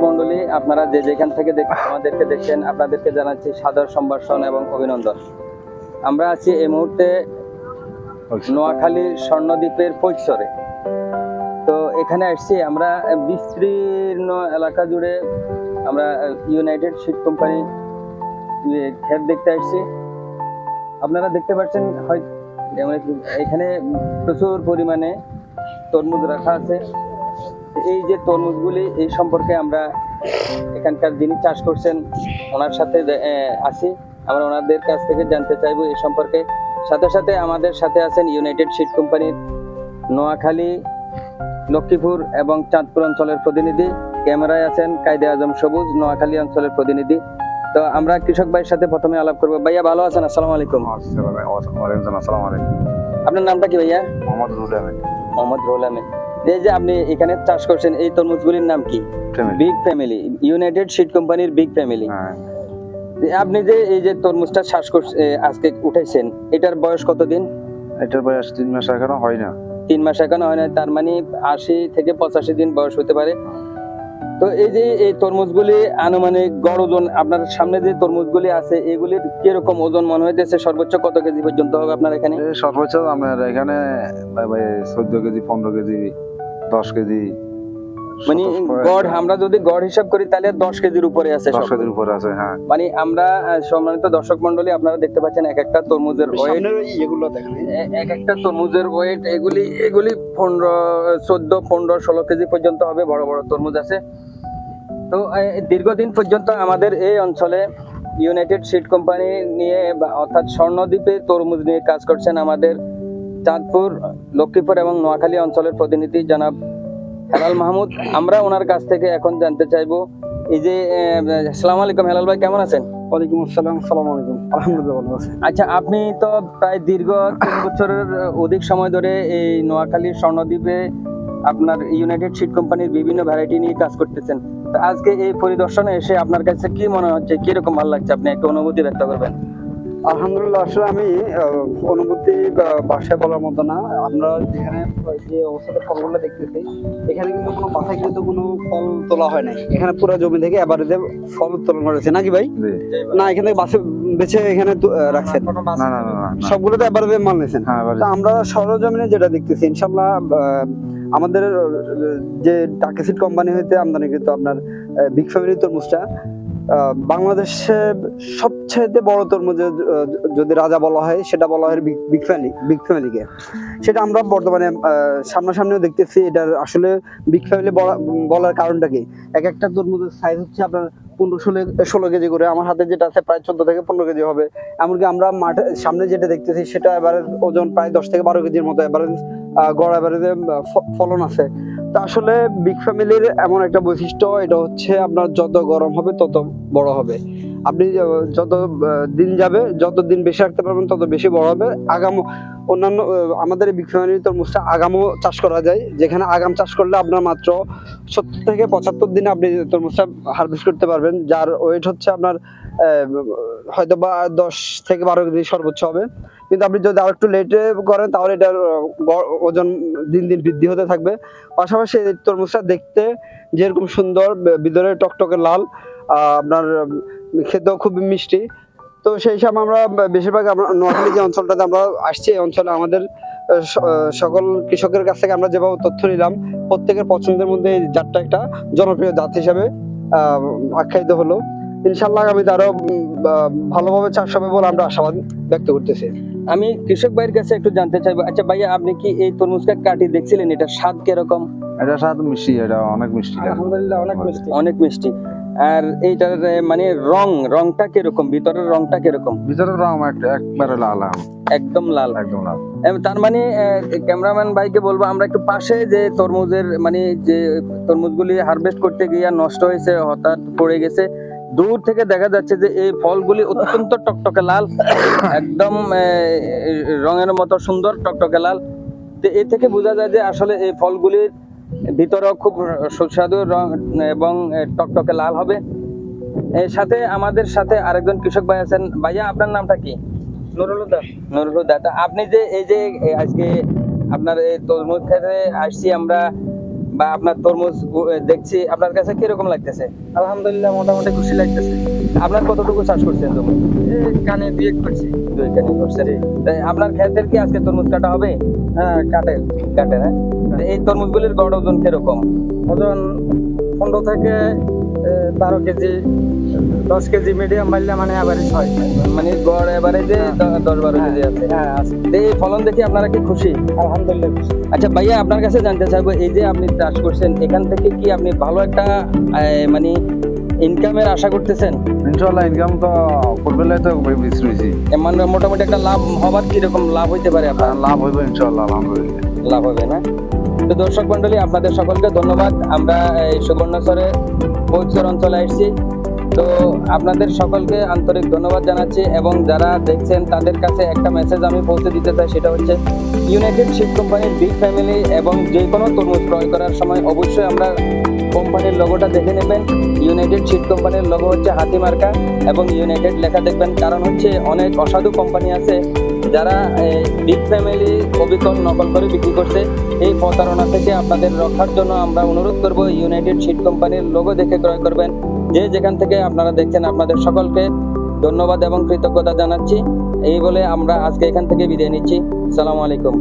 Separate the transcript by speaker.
Speaker 1: মন্ডলী আপনারা যে যেখান থেকে দেখ- আমাদেরকে দেখছেন আপনাদেরকে জানাচ্ছি সাদর সম্ভাষণ এবং অভিনন্দন। আমরা আছি এই মুহূর্তে নোয়াখালীর স্বর্ণদ্বীপের পৈশরে তো এখানে আসছি আমরা বিস্তীর্ণ এলাকা জুড়ে আমরা ইউনাইটেড শিট কোম্পানি ক্ষেত দেখতে আসছি। আপনারা দেখতে পাচ্ছেন হয় এখানে প্রচুর পরিমাণে তরমুজ রাখা আছে। এই যে তরমুজগুলি এই সম্পর্কে আমরা এখানকার যিনি চাষ করছেন ওনার সাথে আছি। আমরা ওনাদের কাছ থেকে জানতে চাইব এই সম্পর্কে। সাথে সাথে আমাদের সাথে আছেন ইউনাইটেড শিট কোম্পানির নোয়াখালী লক্ষ্মীপুর এবং চাঁদপুর অঞ্চলের প্রতিনিধি। ক্যামেরায় আছেন কায়দে আজম সবুজ নোয়াখালী অঞ্চলের প্রতিনিধি। তো আমরা কৃষক ভাইয়ের সাথে প্রথমে আলাপ করব। ভাইয়া ভালো আছেন? আসসালামু আলাইকুম। আপনার নামটা কি ভাইয়া?
Speaker 2: মোহাম্মদ রুহুল আহমেদ।
Speaker 1: মোহাম্মদ রোহুল আহমেদ। এই যে আপনি এখানে চাষ করছেন এই তরমুজগুলির নাম কি? বিগ ফ্যামিলি ইউনাইটেড সিড কোম্পানির বিগ ফ্যামিলি আপনি যে এই যে তরমুজটা করছে আজকে উঠাইছেন এটার বয়স কতদিন?
Speaker 2: এটার বয়স তিন মাস এখনও হয় না।
Speaker 1: তিন মাস এখনও হয় না তার মানে আশি থেকে পঁচাশি দিন বয়স হতে পারে। তো এই যে এই তরমুজগুলি আনুমানিক গড় ওজন আপনার সামনে যে তরমুজগুলি আছে, এগুলির কীরকম ওজন মনে হইতেছে? সর্বোচ্চ কত কেজি পর্যন্ত হবে আপনার এখানে?
Speaker 2: সর্বোচ্চ আপনার এখানে চোদ্দ কেজি, পনেরো কেজি, দশ কেজি
Speaker 1: মানে গড় আমরা যদি গড় হিসাব করি তাহলে দশ কেজির উপরে আছে
Speaker 2: দশ কেজির উপরে আছে হ্যাঁ।
Speaker 1: মানে আমরা সম্মানিত দর্শক মন্ডলী আপনারা দেখতে পাচ্ছেন এক একটা তরমুজের ওয়েট
Speaker 3: এগুলো দেখেন।
Speaker 1: এক একটা তরমুজের ওয়েট এগুলি এগুলি পনেরো চোদ্দ পনেরো ষোলো কেজি পর্যন্ত হবে বড় বড় তরমুজ আছে। তো দীর্ঘদিন পর্যন্ত আমাদের এই অঞ্চলে ইউনাইটেড সিড কোম্পানি নিয়ে বা- অর্থাৎ স্বর্ণদ্বীপে তরমুজ নিয়ে কাজ করছেন আমাদের চাঁদপুর লক্ষ্মীপুর এবং নোয়াখালী অঞ্চলের প্রতিনিধি জনাব হেলাল মাহমুদ আমরা ওনার কাছ থেকে এখন জানতে চাইব এই যে আসসালামু আলাইকুম হেলাল ভাই কেমন আছেন?
Speaker 3: ওয়ালাইকুম আসসালাম আসসালামু আলাইকুম। আলহামদুলিল্লাহ
Speaker 1: আচ্ছা আপনি তো প্রায় দীর্ঘ তিন বছরের অধিক সময় ধরে এই নোয়াখালীর স্বর্ণদ্বীপে আপনার ইউনাইটেড সিড কোম্পানির বিভিন্ন ভ্যারাইটি নিয়ে কাজ করতেছেন। তো আজকে এই পরিদর্শনে এসে আপনার কাছে কি মনে হচ্ছে কীরকম ভালো লাগছে? আপনি একটা অনুভূতি ব্যক্ত করবেন।
Speaker 3: আলহামদুলিল্লাহ আসলে আমি অনুভূতি বা ভাষায় বলার মতো না। আমরা যেখানে যে অবস্থাতে ফলগুলো দেখতেছি এখানে কিন্তু কোনো মাথায় কিন্তু কোনো ফল তোলা হয় নাই। এখানে পুরো জমি থেকে এবারে ফল উত্তোলন করেছে। নাকি ভাই? না এখানে থেকে বাসে বেছে এখানে রাখছেন। সবগুলো তো এবারে মাল নিয়েছেন?
Speaker 2: হ্যাঁ
Speaker 3: আমরা সরজমিনে যেটা দেখতেছি ইনশাল্লাহ আমাদের যে টাকেসিট কোম্পানি হইতে আমদানিকৃত আপনার বিগ ফ্যামিলি তরমুজটা বাংলাদেশে সবচেয়ে বড় তরমুজ যদি রাজা বলা হয়, সেটা বলা হয় বিগ ফ্যামিলি, বিগ ফ্যামিলিকে সেটা আমরা বর্তমানে সামনাসামনিও দেখতেছি। এটার আসলে বিগ ফ্যামিলি বলার কারণটা কি? এক একটা তরমুজের সাইজ হচ্ছে আপনার পনেরো ষোলো ষোলো কেজি করে। আমার হাতে যেটা আছে প্রায় চোদ্দ থেকে পনেরো কেজি হবে। এমনকি আমরা মাঠে, সামনে যেটা দেখতেছি, সেটা এবারে ওজন প্রায় দশ থেকে বারো কেজির মতো এবারে গড় এবারে ফলন আছে। তা আসলে বিগ ফ্যামিলির এমন একটা বৈশিষ্ট্য, এটা হচ্ছে আপনার যত গরম হবে তত বড় হবে। আপনি যত দিন যাবে, যত দিন বেশি রাখতে পারবেন, তত বেশি বড় হবে। আগাম, অন্যান্য আমাদের বিগ ফ্যামিলির তরমুজটা আগামও চাষ করা যায়। যেখানে আগাম চাষ করলে আপনার মাত্র সত্তর থেকে পঁচাত্তর দিনে আপনি তরমুজটা হারভেস্ট করতে পারবেন, যার ওয়েট হচ্ছে আপনার হয়তো বা দশ থেকে বারো কেজি সর্বোচ্চ হবে। কিন্তু আপনি যদি আরেকটু লেটে করেন তাহলে এটার ওজন দিন দিন বৃদ্ধি হতে থাকবে। পাশাপাশি এই তরমুজটা দেখতে যেরকম সুন্দর ভিতরে টকটকে লাল আপনার খেতেও খুব মিষ্টি। তো সেই হিসাবে আমরা বেশিরভাগ আমরা নোয়াখালী যে অঞ্চলটাতে আমরা আসছি এই অঞ্চলে আমাদের সকল কৃষকের কাছ থেকে আমরা যেভাবে তথ্য নিলাম প্রত্যেকের পছন্দের মধ্যে এই জাতটা একটা জনপ্রিয় জাত হিসাবে আখ্যায়িত হলো। ইনশাল্লাহ উম, আহ, ভালোভাবে চাষ হবে বলে আমরা আশাবাদ ব্যক্ত করতেছি।
Speaker 1: আমি কৃষক ভাইয়ের কাছে একটু জানতে চাইব। আচ্ছা ভাইয়া আপনি কি এই তরমুজটা কাটি দেখছিলেন? এটা স্বাদ কীরকম?
Speaker 2: এটা স্বাদ মিষ্টি এটা অনেক মিষ্টি
Speaker 3: আলহামদুলিল্লাহ অনেক মিষ্টি।
Speaker 1: অনেক মিষ্টি। আর এইটার মানে রং রংটা কীরকম? ভিতরের রংটা কীরকম?
Speaker 2: ভিতরের রং একবারে লাল
Speaker 1: একদম লাল।
Speaker 2: একদম লাল।
Speaker 1: তার মানে ক্যামেরাম্যান ভাইকে বলব আমরা একটু পাশে যে তরমুজের মানে যে তরমুজগুলি হারভেস্ট করতে গিয়ে নষ্ট হয়েছে হঠাৎ পড়ে গেছে দূর থেকে দেখা যাচ্ছে যে এই ফলগুলি অত্যন্ত টকটকে লাল একদম রঙের মতো সুন্দর টকটকে লাল। তো এ থেকে বোঝা যায় যে আসলে এই ফলগুলির ভিতরেও খুব সুস্বাদু রং এবং টকটকে লাল হবে। এর সাথে আমাদের সাথে আরেকজন কৃষক ভাই আছেন। ভাইয়া আপনার নামটা কি?
Speaker 3: নুরুল
Speaker 1: তা আপনি যে এই যে আজকে আপনার এই তরমুজ খেতে আসছি আমরা বা আপনার তরমুজ দেখছি আপনার কাছে কীরকম লাগতেছে?
Speaker 4: আলহামদুলিল্লাহ মোটামুটি খুশি লাগতেছে।
Speaker 1: আপনার কতটুকু চাষ করছেন জমি
Speaker 4: কানে কানে এক করছি।
Speaker 1: দুই কানে করছেন। আপনার ক্ষেতের কি আজকে তরমুজ কাটা হবে?
Speaker 4: হ্যাঁ কাটে।
Speaker 1: কাটে হ্যাঁ। এই তরমুজগুলির গড় ওজন কীরকম?
Speaker 4: ওজন পনেরো থেকে বারো কেজি দশ কেজি মিডিয়াম মারলে মানে অ্যাভারেজ হয়।
Speaker 1: মানে গড় যে দশ বারো কেজি আছে।
Speaker 4: হ্যাঁ
Speaker 1: এই ফলন দেখে আপনারা কি খুশি?
Speaker 4: আলহামদুলিল্লাহ খুশি।
Speaker 1: আচ্ছা ভাইয়া আপনার কাছে জানতে চাইব এই যে আপনি চাষ করছেন এখান থেকে কি আপনি ভালো একটা মানে ইনকামের আশা করতেছেন?
Speaker 2: ইনশাল্লাহ ইনকাম তো করবে তো বিশ্রুছি
Speaker 1: মানে মোটামুটি একটা লাভ হবার কীরকম লাভ হইতে পারে আপনার?
Speaker 2: লাভ হইবে ইনশাল্লাহ আলহামদুলিল্লাহ।
Speaker 1: লাভ হবে না? তো দর্শক মন্ডলী আপনাদের সকলকে ধন্যবাদ। আমরা, এই সুবর্ণচরে বৈচর অঞ্চলে এসেছি তো আপনাদের সকলকে আন্তরিক ধন্যবাদ জানাচ্ছি এবং যারা দেখছেন তাদের কাছে একটা মেসেজ আমি পৌঁছে দিতে চাই, সেটা হচ্ছে ইউনাইটেড শিপ কোম্পানির বিগ ফ্যামিলি এবং যে কোনো তরমুজ ক্রয় করার সময় অবশ্যই আমরা কোম্পানির লোগোটা দেখে নেবেন। ইউনাইটেড শিপ কোম্পানির লোগো হচ্ছে হাতি মার্কা এবং ইউনাইটেড লেখা দেখবেন। কারণ হচ্ছে অনেক অসাধু কোম্পানি আছে যারা বিগ ফ্যামিলি কবিকল নকল করে বিক্রি করছে, এই প্রতারণা থেকে আপনাদের রক্ষার জন্য আমরা অনুরোধ করব ইউনাইটেড শিট কোম্পানির লোগো দেখে ক্রয় করবেন। যে যেখান থেকে আপনারা দেখছেন, আপনাদের সকলকে ধন্যবাদ এবং কৃতজ্ঞতা জানাচ্ছি। এই বলে আমরা আজকে এখান থেকে বিদায় নিচ্ছি। সালাম আলাইকুম।